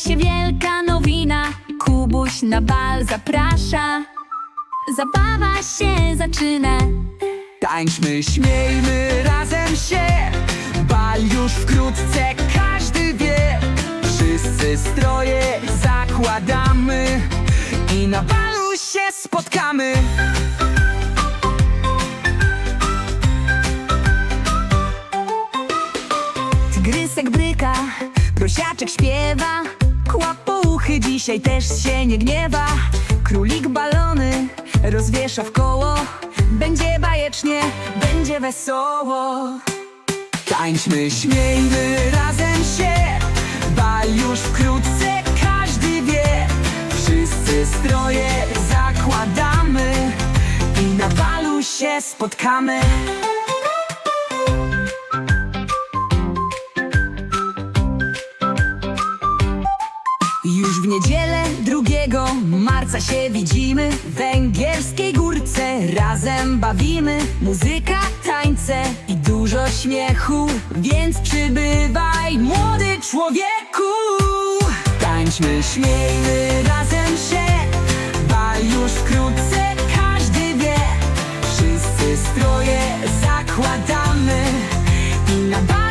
wielka nowina. Kubuś na bal zaprasza. Zabawa się zaczyna. Tańczmy, śmiejmy razem się. Bal już wkrótce każdy wie. Wszyscy stroje zakładamy I na balu się spotkamy. Tygrysek bryka, prosiaczek śpiewa dzisiaj też się nie gniewa. Królik balony rozwiesza w koło. Będzie bajecznie, będzie wesoło. Tańczmy, śmiejmy razem się Bal już wkrótce każdy wie. Wszyscy stroje zakładamy I na balu się spotkamy Już w niedzielę 2 marca się widzimy. W węgierskiej górce razem bawimy. Muzyka, tańce i dużo śmiechu. Więc przybywaj młody człowieku. Tańczmy, śmiejmy razem się. Bal już wkrótce każdy wie. Wszyscy stroje zakładamy. I na